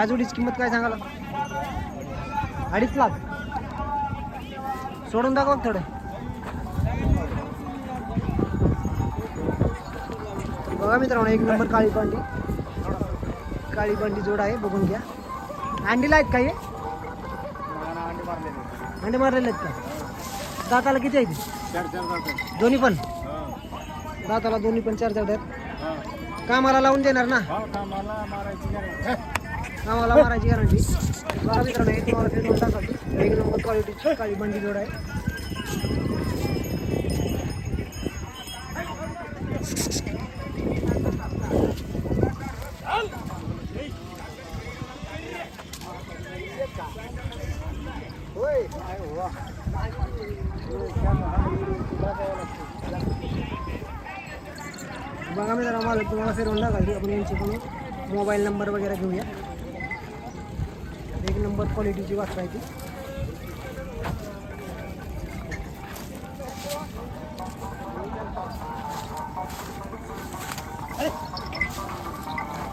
या जोडीची किंमत काय सांगाल? अडीच लाख. सोडून दाखवा थोडे. बघा मित्रांनो एक नंबर काळी पांडी काळी पांडी जोड आहे बघून घ्या. अंडीला आहेत काही अंडे मारलेले आहेत का? दाताला किती आहे दोन्ही पण? दाताला दोन्ही पण चार चार आहेत. कामाला लावून देणार ना? आम्हाला मारायची गॅरंटी बघा मित्रांनो हे तुम्हाला फिरवून टाकायची एक नंबर क्वालिटीची काळी बंडी जोड आहे. बघा मी जरा मला तुम्हाला फिरवून टाकायची आपण यांची पण मोबाईल नंबर वगैरे घेऊया. एक नंबर क्वालिटीची वाचता आहे ती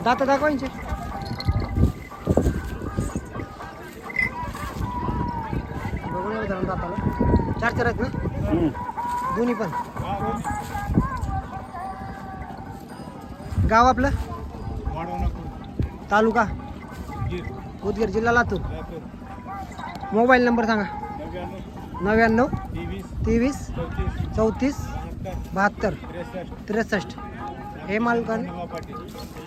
दात दाखवायचे बघून या मित्रांनो दाताला. चार चार आहेत ना? दोन्ही पण. गाव आपलं? तालुका? उदगीर जिल्हा लातूर. मोबाईल नंबर सांगा. नव्याण्णव तेवीस चौतीस बहात्तर त्रेसष्ट. हे मालकाने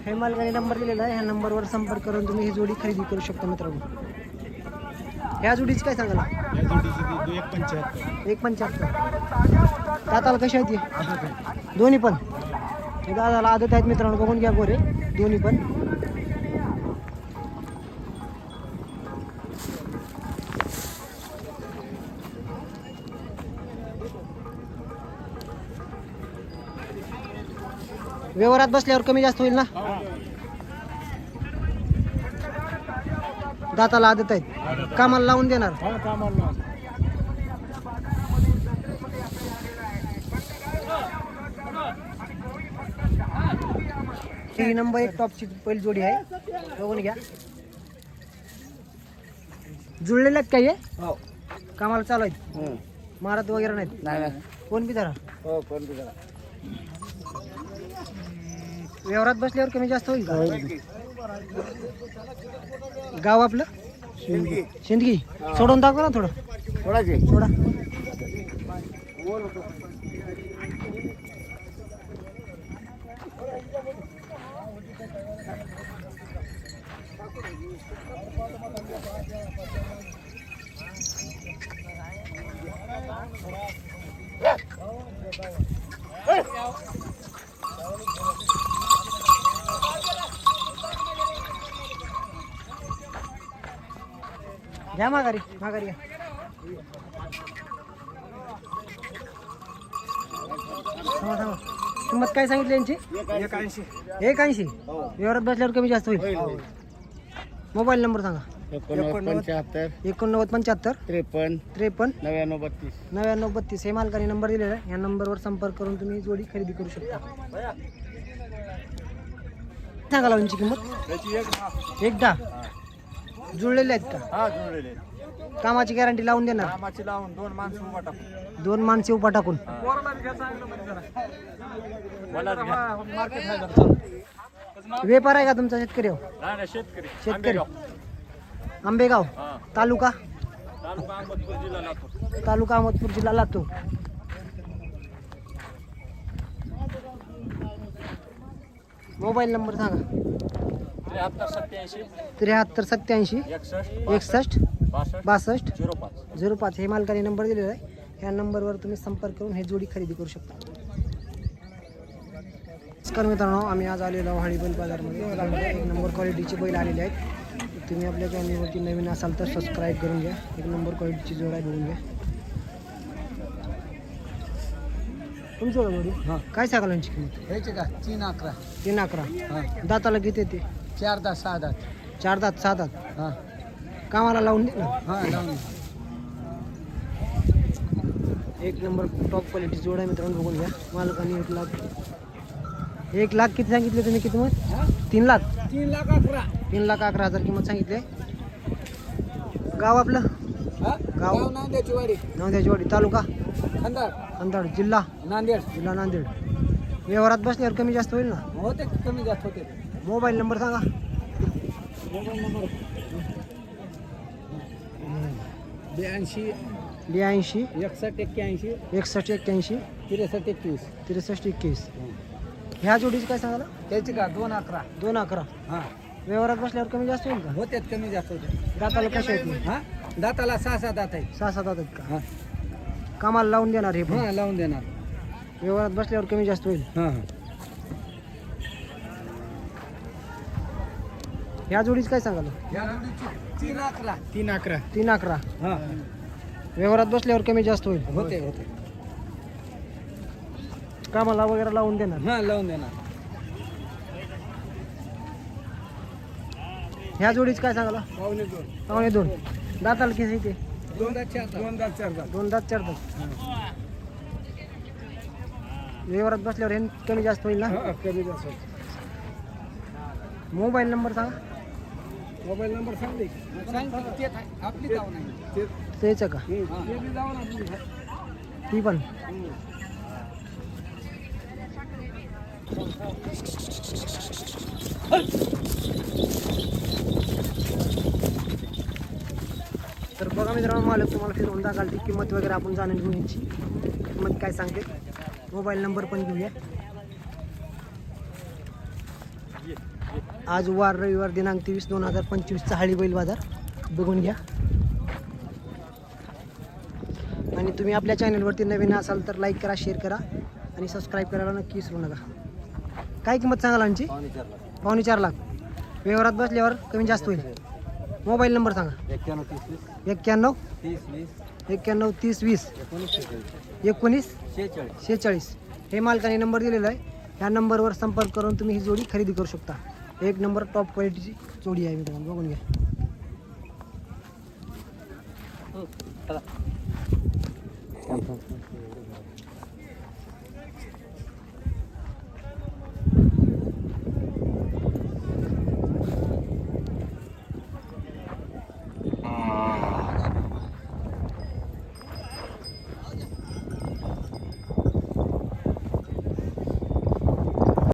हे मालकाने नंबर दिलेला आहे. ह्या नंबरवर संपर्क करून तुम्ही ही जोडी खरेदी करू शकता मित्रांनो. ह्या जोडीची काय सांगाल एक पंच्याहत्तर. दाताला कशी आहेत ती? दोन्ही पण. दादाला आदत आहेत मित्रांनो. बघून घ्या गोरे. दोन्ही पण. व्यवहारात बसल्यावर कमी जास्त होईल ना? दाताला आदत आहेत. कामाला लावून देणार. ही नंबर एक टॉपची पहिली जोडी आहे. बघून घ्या. जुळलेले आहेत काही हो. कामाला चालू आहेत. मारत वगैरे नाहीत. नाही कोण बी धरा. हो कोण बी करा व्यवहारात बसल्यावर कमी जास्त होईल का? गाव आपलं? शिंदगी. सोडून दाखव ना थोडं. थोडाचे घ्या माघारी माघारी थांबा थांबा. किंमत काय सांगितली यांची? एक ऐंशी एक ऐंशी व्यवहारात बसल्यावर कमी जास्त होईल. मोबाईल नंबर सांगा. एकोणनव्वद पंच्याहत्तर. एकोणनव्वद पंच्याहत्तर. त्रेपन्न. त्रेपन्न. नव्याण्णव बत्तीस. नव्याण्णव बत्तीस. हे मालकाने नंबर दिलेला आहे. या नंबरवर संपर्क करून तुम्ही ही जोडी खरेदी करू शकता. सांगा लावूनची किंमत. एक दहा. जुळलेले आहेत का? हा जुळलेले कामाची गॅरंटी लावून देणार? कामाची लावून दोन माणसं उभा टाकून. दोन माणसे उभा टाकून? व्यापार आहे का तुमचा शेतकरी हो? शेतकरी. शेतकरी. आंबेगाव. तालुका? तालुका अहमदपूर जिल्हा लातूर. तालुका अहमदपूर जिल्हा लातूर. मोबाईल नंबर सांगा. त्र्याहत्तर सत्याऐंशी त्र्याहत्तर सत्याऐंशी एकसष्ट एकसष्ट बासष्ट झिरो पाच. झिरो पाच. हे मालकाने नंबर दिलेला आहे. ह्या नंबरवर तुम्ही संपर्क करून हे जोडी खरेदी करू शकता. नमस्कार मित्रांनो आम्ही आज आलेलो हाडी बैल बाजारमध्ये. एक नंबर क्वालिटीचे बैल आलेले आहेत. तुम्ही आपल्या चॅनलवरती नवीन असाल तर सबस्क्राईब करून घ्या. एक नंबर क्वालिटीची जोड आहे बघून घ्या. तुमचं हां. काय सांगाल यांची किंमत? घ्यायचे का? तीन अकरा. तीन अकरा. हां. दाताला किती येते? चार दहा सहा दहा चार दात सहा दात? हां. कामाला लावून दे ना. हां लावून एक नंबर टॉप क्वालिटी जोड आहे मित्रांनो बघून घ्या. मालकाने एक लाख एक लाख किती सांगितले तुम्ही? किती मग? तीन लाख? तीन लाख अकरा. तीन लाख अकरा हजार किंमत सांगितली गाव आपलं? गाव? गाव नांद्याची वाडी नवद्याचीवाडी तालुका? खंदार अंधाड जिल्हा? नांदेड. जिल्हा नांदेड. व्यवहारात बसल्यावर कमी जास्त होईल ना? होते कमी जास्त होते. मोबाईल नंबर सांगा. मोबाईल नंबर ब्याऐंशी ब्याऐंशी एकसष्ट एक्क्याऐंशी एकसष्ट एक्क्याऐंशी त्रेसष्ट एकवीस. त्रेसष्ट एकवीस. ह्या जोडीचं काय सांगाला त्याची का? दोन अकरा. दोन अकरा. हां. व्यवहारात बसल्यावर कमी जास्त होईल का? होते कमी जास्त होते दाताला कशा आहेत? हां? दाताला सहा सहा दात आहे सहा सात आहेत का? हां. कामाला लावून देणार हे हां लावून देणार. व्यवहारात बसल्यावर कमी जास्त होईल. हां हां. ह्या जोडीचं काय सांगाल? तीन अकरा. तीन अकरा. तीन अकरा. हां. व्यवहारात बसल्यावर कमी जास्त होईल. होते होते. कामाला वगैरे लावून देणार. हां लावून देणार. ह्या जोडीचं काय सांगाला? पावणे दोन. पावणे दोन. दाताला किती ते? दोन दात चार दोन दात चार दात. दोन दात चार दात. व्यवहारात बसल्यावर हे कमी जास्त होईल ना? कमी जास्त होते मोबाईल नंबर सांगा. मोबाईल नंबर सांगते आपली जाऊ नाही. का? जाऊ ना ती पण. तर बघा मित्रांनो मालक तुम्हाला फिरवून दाखवाल ती किंमत वगैरे आपण जाणून घेऊ यांची किंमत काय सांगते? मोबाईल नंबर पण घेऊया. आज वार रविवार दिनांक तेवीस दोन हजार पंचवीसचा हळी बैल बाजार. बघून घ्या. आणि तुम्ही आपल्या चॅनलवरती नवीन असाल तर लाईक करा शेअर करा आणि सबस्क्राईब करायला नक्की विसरू नका. काय किंमत सांगाल यांची पावणे चार लाख. व्यवहारात बसल्यावर कमी जास्त होईल. मोबाईल नंबर सांगा. एक्क्याण्णव एक्क्याण्णव तीस वीस. एकोणीस शेहेचाळीस. हे मालकाने नंबर दिलेला आहे. ह्या नंबरवर संपर्क करून तुम्ही ही जोडी खरेदी करू शकता. एक नंबर टॉप क्वालिटीची चोडी आहे मित्रांनो. बघून घ्या. हो, चला.